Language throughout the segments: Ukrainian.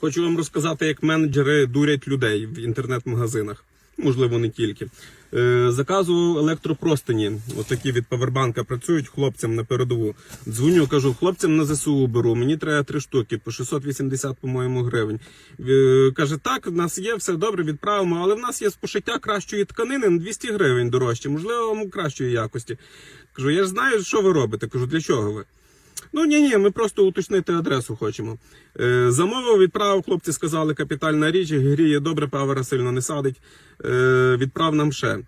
Хочу вам розказати, як менеджери дурять людей в інтернет-магазинах. Можливо, не тільки. Е, заказував електропростині. Отакі від павербанка працюють хлопцям на передову. Дзвоню, кажу, хлопцям на ЗСУ беру. Мені треба три штуки по 680, по-моєму, гривень. Е, каже, так, в нас є все добре, відправимо, але в нас є з пошиття кращої тканини на 200 гривень дорожче, можливо, вам кращої якості. Кажу, я ж знаю, що ви робите. Кажу, для чого ви? Ну ні, ні, ми просто уточнити адресу хочемо. Е, замовив, відправив, хлопці сказали, капітальна річ, гріє добре, павера сильно не садить. Е, відправ нам ще.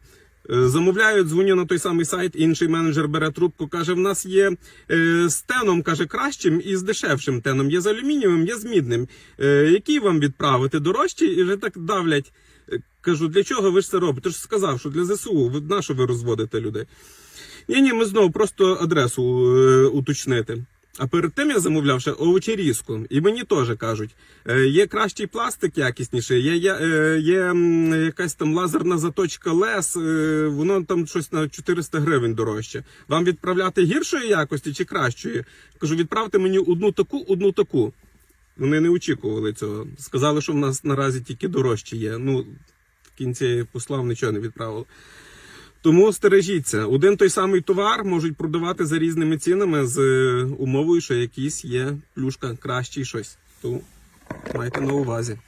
Е, Замовляю, дзвоню на той самий сайт, інший менеджер бере трубку, каже: в нас є е, з теном, каже, кращим і з дешевшим теном. Є з алюмінієвим, є з мідним. Е, який вам відправити? Дорожчий? І вже так давлять. Е, Кажу, для чого ви ж це робите? Ти ж сказав, що для ЗСУ, на що ви розводите людей? Ні, ні, ми знову просто адресу е, уточнити. А перед тим я замовляв ще овочерізку. І мені теж кажуть, е, є кращий пластик якісніший, є, є, е, є якась там лазерна заточка лес, е, воно там щось на 400 гривень дорожче. Вам відправляти гіршої якості чи кращої? Кажу, відправте мені одну таку, одну таку. Вони не очікували цього. Сказали, що в нас наразі тільки дорожчі є. Ну, в кінці послав нічого не відправив. Тому стережіться, один той самий товар можуть продавати за різними цінами з е, умовою, що якийсь є плюшка кращий щось. Тому майте на увазі.